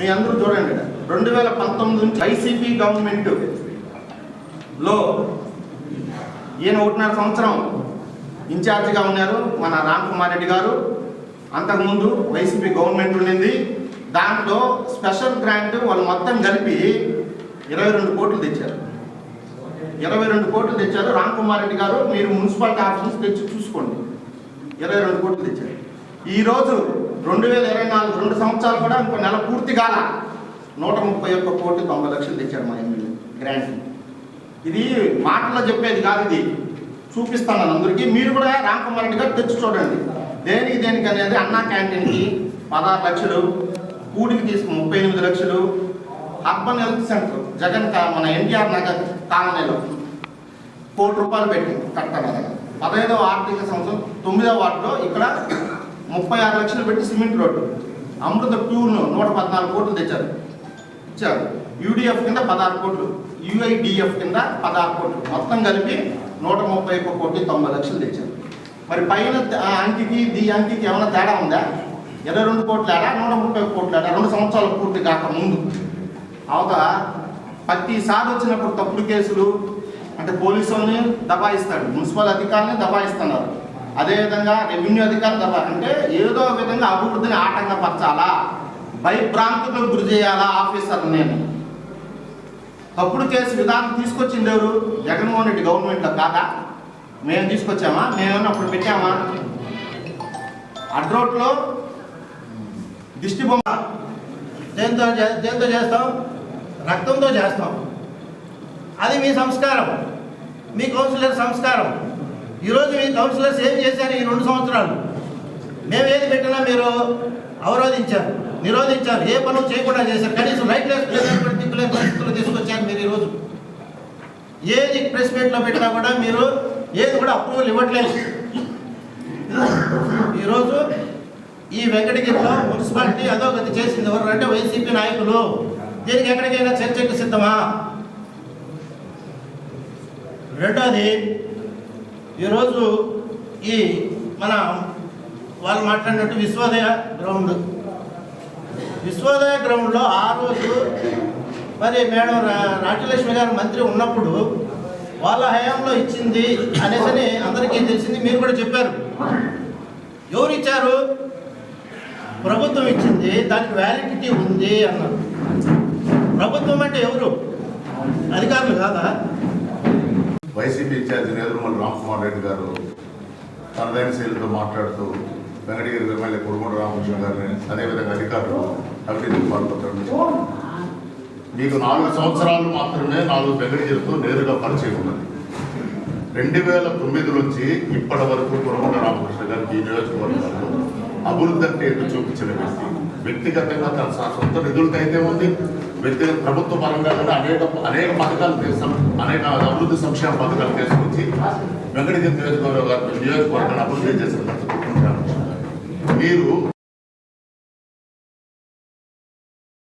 మీ అందరూ చూడండి. రెండు వేల పంతొమ్మిది నుంచి ఐసీపీ గవర్నమెంట్లో ఈయన ఒకటిన్నర సంవత్సరం ఇన్ఛార్జిగా ఉన్నారు మన రామ్ కుమార్ రెడ్డి గారు. అంతకుముందు వైసీపీ గవర్నమెంట్ ఉండింది. దాంట్లో స్పెషల్ గ్రాంట్ వాళ్ళు మొత్తం కలిపి ఇరవై రెండు కోట్లు తెచ్చారు. ఇరవై రెండు కోట్లు తెచ్చారు. రామ్ కుమార్ రెడ్డి గారు మీరు మున్సిపాలిటీ ఆఫీస్ తెచ్చి చూసుకోండి. ఇరవై రెండు కోట్లు తెచ్చారు. ఈరోజు రెండు వేల ఇరవై నాలుగు రెండు సంవత్సరాలు కూడా ఇంకో నెల పూర్తి కాల నూట ముప్పై ఒక్క కోటి తొంభై లక్షలు తెచ్చారు మా ఎమ్మెల్యే గ్రాంట్. ఇది మాటల్లో చెప్పేది కాదు ఇది. చూపిస్తాను అందరికీ. మీరు కూడా రామ్ రెడ్డి గారు తెచ్చి చూడండి. దేనికి దేనికి అనేది అన్నా క్యాంటీన్కి పదహారు లక్షలు కూడికి తీసుకు ముప్పై ఎనిమిది లక్షలు. అర్బన్ హెల్త్ సెంటర్ జగన్ మన ఎన్టీఆర్ నగర్ కాలనీలో కోటి రూపాయలు పెట్టి కట్టాలి పదహైదవ ఆర్థిక సంవత్సరం తొమ్మిదవ వార్డులో ఇక్కడ ముప్పై ఆరు లక్షలు పెట్టి సిమెంట్ రోడ్డు. అమృత టూను నూట పద్నాలుగు కోట్లు తెచ్చారు. ఇచ్చారు. యూడిఎఫ్ కింద పదహారు కోట్లు యుఐడిఎఫ్ కింద పదహారు కోట్లు. మొత్తం కలిపి నూట ముప్పై ఒక్క కోటి తొంభై లక్షలు తెచ్చారు. మరి పైన ఆ అంకికి దీ అంకికి ఏమైనా తేడా ఉందా? ఇరవై రెండు కోట్ల ఏడా నూట ముప్పై ఒక్క కోట్ల ఏడా రెండు సంవత్సరాలు పూర్తి కాక ముందు. అవత? ప్రతిసారి వచ్చినప్పుడు తప్పుడు కేసులు. అంటే పోలీసుల్ని దబాయిస్తాడు. మున్సిపల్ అధికారులని దబాయిస్తున్నారు. అదేవిధంగా రెవెన్యూ అధికారులు దబా అంటే ఏదో విధంగా అభివృద్ధిని ఆటంకపరచాలా భయభ్రాంతులకు గురి చేయాలా ఆఫీసర్ నేను? తప్పుడు కేసు విధానం తీసుకొచ్చింది ఎవరు? జగన్మోహన్ రెడ్డి గవర్నమెంట్లో కాదా? మేము తీసుకొచ్చామా? మేమేమన్నా అప్పుడు పెట్టామా? అడ్రోట్లో దిష్టి బొమ్మ దేంతో చే- దేంతో చేస్తాం రక్తంతో చేస్తాం అది మీ సంస్కారం. మీ కౌన్సిలర్ సంస్కారం. ఈరోజు మీ కౌన్సిలర్స్ ఏం చేశారు ఈ రెండు సంవత్సరాలు? మేము ఏది పెట్టినా మీరు అవరోధించారు నిరోధించారు ఏ పనులు చేయకుండా చేశారు. కనీసం లైట్ లెస్ దిక్కులేని పరిస్థితులు తీసుకొచ్చారు మీరు ఈరోజు ఏది ప్రెస్ మీట్లో పెట్టినా కూడా మీరు ఏది కూడా అప్రూవల్ ఇవ్వట్లేదు. ఈరోజు ఈ వెంకటగిరిలో మున్సిపాలిటీ అధోగతి చేసింది ఎవరు అంటే వైసీపీ నాయకులు. దీనికి ఎక్కడికైనా చర్చకు సిద్ధమా? రెండోది ఈరోజు ఈ మన వాళ్ళు మాట్లాడినట్టు విశ్వోదయ గ్రౌండ్. విశ్వోదయ గ్రౌండ్లో ఆ రోజు మరి మేడం రా- రాజ్యలక్ష్మి గారు మంత్రి ఉన్నప్పుడు వాళ్ళ హయాంలో ఇచ్చింది అనేసి అందరికీ తెలిసింది మీరు కూడా చెప్పారు. ఎవరు ఇచ్చారు? ప్రభుత్వం ఇచ్చింది దానికి వ్యాలిడిటీ ఉంది అన్నారు. ప్రభుత్వం అంటే ఎవరు? అధికారులు కాదా? వైసీపీ ఇన్ఛార్జి నేదురుమల్లి రామ్కుమార్ రెడ్డి గారు తనదైన శైలితో మాట్లాడుతూ వెంకటగిరి ఎమ్మెల్యే కుడుమూడు రామకృష్ణ గారిని అదేవిధంగా అధికారులు అవినీతికి పాల్పడ్డారు మీకు నాలుగు సంవత్సరాలు మాత్రమే నాలుగు వెంకటగిరితో నేరుగా పరిచయం ఉన్నది. రెండు వేల తొమ్మిది నుంచి ఇప్పటి వరకు కురమూడ రామకృష్ణ గారికి ఈ నియోజకవర్గంలో అభివృద్ధి అంటే చూపించిన వ్యక్తి వ్యక్తిగతంగా తన సొంత నిధులతో అయితే ఉంది. వ్యక్తిగత ప్రభుత్వ పరంగా కూడా అనేక అనేక పథకాలు అనేక అభివృద్ధి సంక్షేమ పథకాలు తీసుకొచ్చి వెంకటగిరి నియోజకవర్గ నియోజకవర్గాన్ని అభివృద్ధి చేసిన మీరు